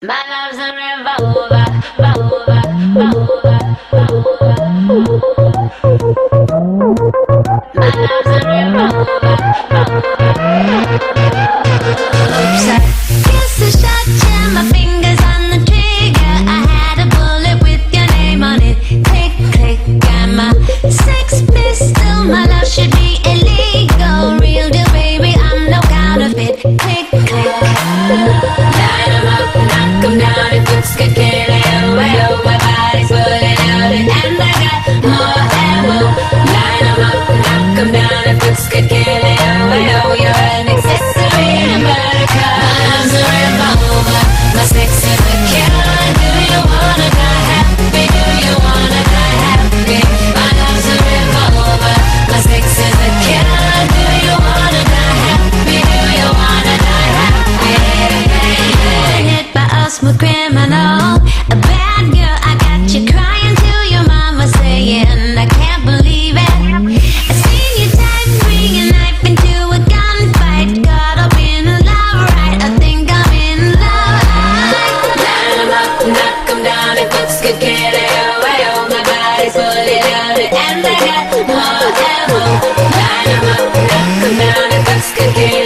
My love's a revolver, revolver, revolver, revolver. My love's a revolver, the shot, jam my fingers on the trigger. I had a bullet with your name on it. Click, click, got my. My love should be illegal. Real deal, baby, I'm no counterfeit. Click, click. 'Em down. If it, oh, you're an accessory buttercup. My love's a revolver, my sex is a killer. Do you wanna die happy? Do you wanna die happy? My love's a revolver, my. Do you wanna die happy? Do you wanna die happy? Hit by a smooth criminal, a bad got more ammo. Line 'em